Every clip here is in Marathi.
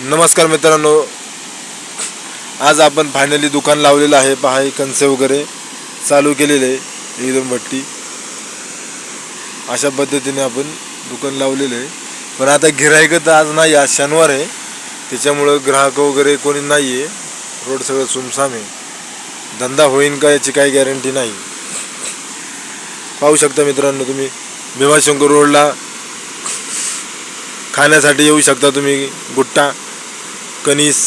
नमस्कार मित्रांनो. आज आपण फायनली दुकान लावलेलं आहे. पहा हे कणसे वगैरे चालू केलेले आहे. एकदम भट्टी. अशा पद्धतीने आपण दुकान लावलेलं आहे. पण आता गिरायक तर आज नाही आज शनिवार आहे. त्याच्यामुळं ग्राहक वगैरे कोणी नाही आहे रोड सगळं सुमसाम आहे. धंदा होईन का याची काही गॅरंटी नाही. पाहू शकता मित्रांनो तुम्ही. भीमाशंकर रोडला खाण्यासाठी येऊ शकता तुम्ही गुट्टा कणीस.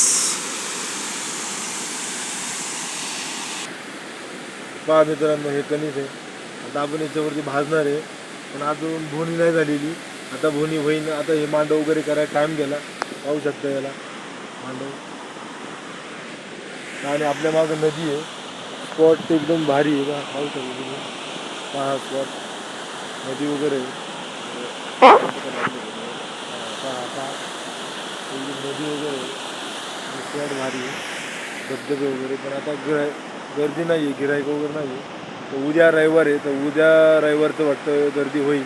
पहा मित्रांनो हे कणीस आहे. आता आपण याच्यावरती भाजणार आहे. पण अजून भोनी नाही झालेली. आता भोनी होईन. आता हे मांडव वगैरे करायला टाईम गेला. पाहू शकता याला. मांडव. आणि आपल्या मागं नदी आहे. स्पॉट एकदम भारी आहे का पाहू शकतो तुम्ही. पहा स्पॉट नदी वगैरे आहे. म्हणजे नदी वगैरे आहे भारी आहे धबधबे वगैरे. पण आता गिराय गर्दी नाही आहे गिरायक वगैरे नाही आहे तर उद्या रविवार आहे तर उद्या रविवारचं वाटतं गर्दी होईल.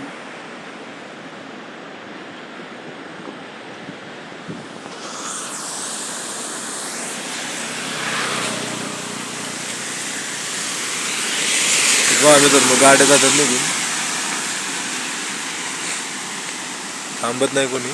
आम्ही तर मग गाड्या जातात निघून. थांबत नाही कोणी.